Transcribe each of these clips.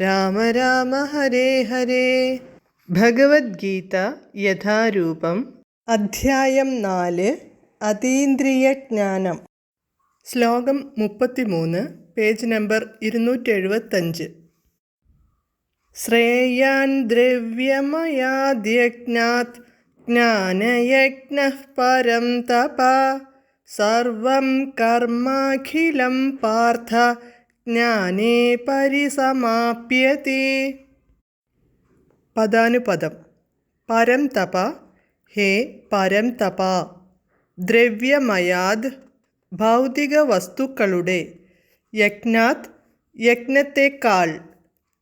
രാമ രാമ ഹരേ ഹരേ. ഭഗവത്ഗീത യഥാരൂപം. അധ്യായം നാല്. അതീന്ദ്രിയജ്ഞാനം. ശ്ലോകം മുപ്പത്തിമൂന്ന് പേജ് നമ്പർ ഇരുന്നൂറ്റി എഴുപത്തഞ്ച് ശ്രേയാൻ ദ്രവ്യമയാദ്യജ്ഞാത് ജ്ഞാനയജ്ഞ പരം തപ സർവം കർമാഖിലം പാർത്ഥ ജ്ഞാനേ പരിസമാപ്യത്തെ പദാനുപദം. പരം തപ ഹേ പരം തപ. ദ്രവ്യമയാത് ഭൗതിക വസ്തുക്കളുടെ യജ്ഞാത് യജ്ഞത്തെക്കാൾ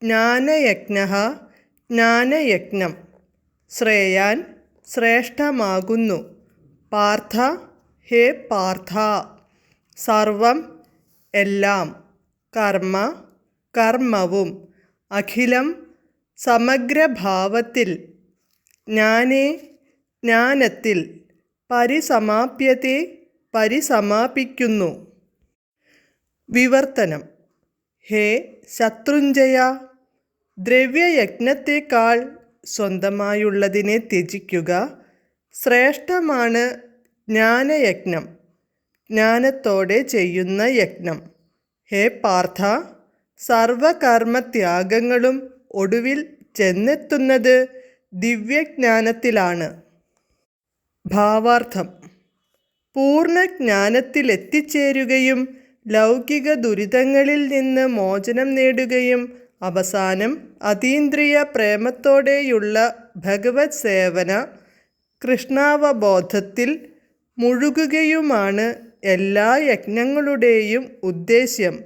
ജ്ഞാനയജ്ഞ ജ്ഞാനയജ്ഞം. ശ്രേയാൻ ശ്രേഷ്ഠമാകുന്നു. പാർത്ഥ ഹേ പാർത്ഥ. സർവം എല്ലാം. കർമ്മ കർമ്മവും അഖിലം സമഗ്രഭാവത്തിൽ ജ്ഞാനേ ജ്ഞാനത്തിൽ പരിസമാപ്യത്തെ പരിസമാപിക്കുന്നു. വിവർത്തനം. ഹേ ശത്രുഞ്ജയ ദ്രവ്യയജ്ഞത്തേക്കാൾ സ്വന്തമായുള്ളതിനെ ത്യജിക്കുക ശ്രേഷ്ഠമാണ് ജ്ഞാനയജ്ഞം. ജ്ഞാനത്തോടെ ചെയ്യുന്ന യജ്ഞം. ഹേ പാർത്ഥ സർവകർമ്മത്യാഗങ്ങളും ഒടുവിൽ ചെന്നെത്തുന്നത് ദിവ്യജ്ഞാനത്തിലാണ്. ഭാവാർത്ഥം. പൂർണജ്ഞാനത്തിലെത്തിച്ചേരുകയും ലൗകിക ദുരിതങ്ങളിൽ നിന്ന് മോചനം നേടുകയും അവസാനം അതീന്ദ്രിയ പ്രേമത്തോടെയുള്ള ഭഗവത് സേവന കൃഷ്ണാവബോധത്തിൽ മുഴുകുകയുമാണ് എല്ലാ യജ്ഞങ്ങളുടെയും ഉദ്ദേശ്യം.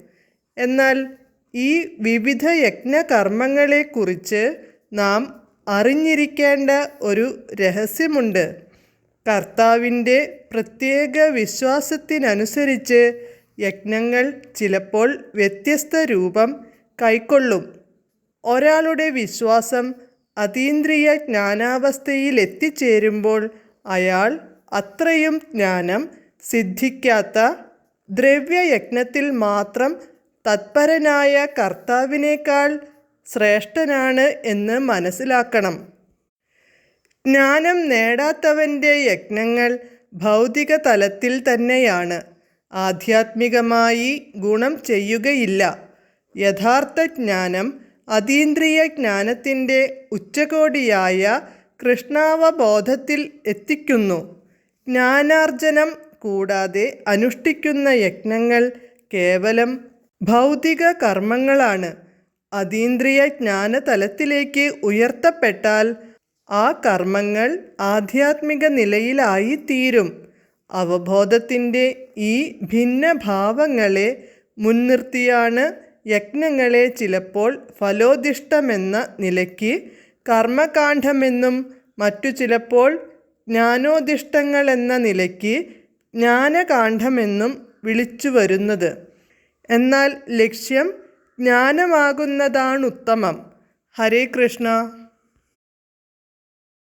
എന്നാൽ ഈ വിവിധ യജ്ഞകർമ്മങ്ങളെക്കുറിച്ച് നാം അറിഞ്ഞിരിക്കേണ്ട ഒരു രഹസ്യമുണ്ട്. കർത്താവിന്റെ പ്രത്യേക വിശ്വാസത്തിനനുസരിച്ച് യജ്ഞങ്ങൾ ചിലപ്പോൾ വ്യത്യസ്ത രൂപം കൈക്കൊള്ളും. ഒരാളുടെ വിശ്വാസം അതീന്ദ്രിയ ജ്ഞാനാവസ്ഥയിൽ എത്തിച്ചേരുമ്പോൾ അയാൾ അത്രയും ജ്ഞാനം സിദ്ധിക്കാത്ത ദ്രവ്യയജ്ഞത്തിൽ മാത്രം തത്പരനായ കർത്താവിനേക്കാൾ ശ്രേഷ്ഠനാണ് എന്ന് മനസ്സിലാക്കണം. ജ്ഞാനം നേടാത്തവന്റെ യജ്ഞങ്ങൾ ഭൗതിക തലത്തിൽ തന്നെയാണ്. ആധ്യാത്മികമായി ഗുണം ചെയ്യുകയില്ല. യഥാർത്ഥ ജ്ഞാനം അതീന്ദ്രിയ ജ്ഞാനത്തിന്റെ ഉച്ചകോടിയായ കൃഷ്ണാവബോധത്തിൽ എത്തിക്കുന്നു. ജ്ഞാനാർജനം കൂടാതെ അനുഷ്ഠിക്കുന്ന യജ്ഞങ്ങൾ കേവലം ഭൗതിക കർമ്മങ്ങളാണ്. അതീന്ദ്രിയ ജ്ഞാനതലത്തിലേക്ക് ഉയർത്തപ്പെട്ടാൽ ആ കർമ്മങ്ങൾ ആധ്യാത്മിക നിലയിലായിത്തീരും. അവബോധത്തിന്റെ ഈ ഭിന്ന ഭാവങ്ങളെ മുൻനിർത്തിയാണ് യജ്ഞങ്ങളെ ചിലപ്പോൾ ഫലോദിഷ്ടമെന്ന നിലയ്ക്ക് കർമ്മകാന്ഡമെന്നും മറ്റു ചിലപ്പോൾ ജ്ഞാനോദിഷ്ടങ്ങളെന്ന നിലയ്ക്ക് ജ്ഞാനകാന്ഡമെന്നും വിളിച്ചു വരുന്നത്. എന്നാൽ ലക്ഷ്യം ജ്ഞാനമാകുന്നതാണുത്തമം. ഹരേ കൃഷ്ണ.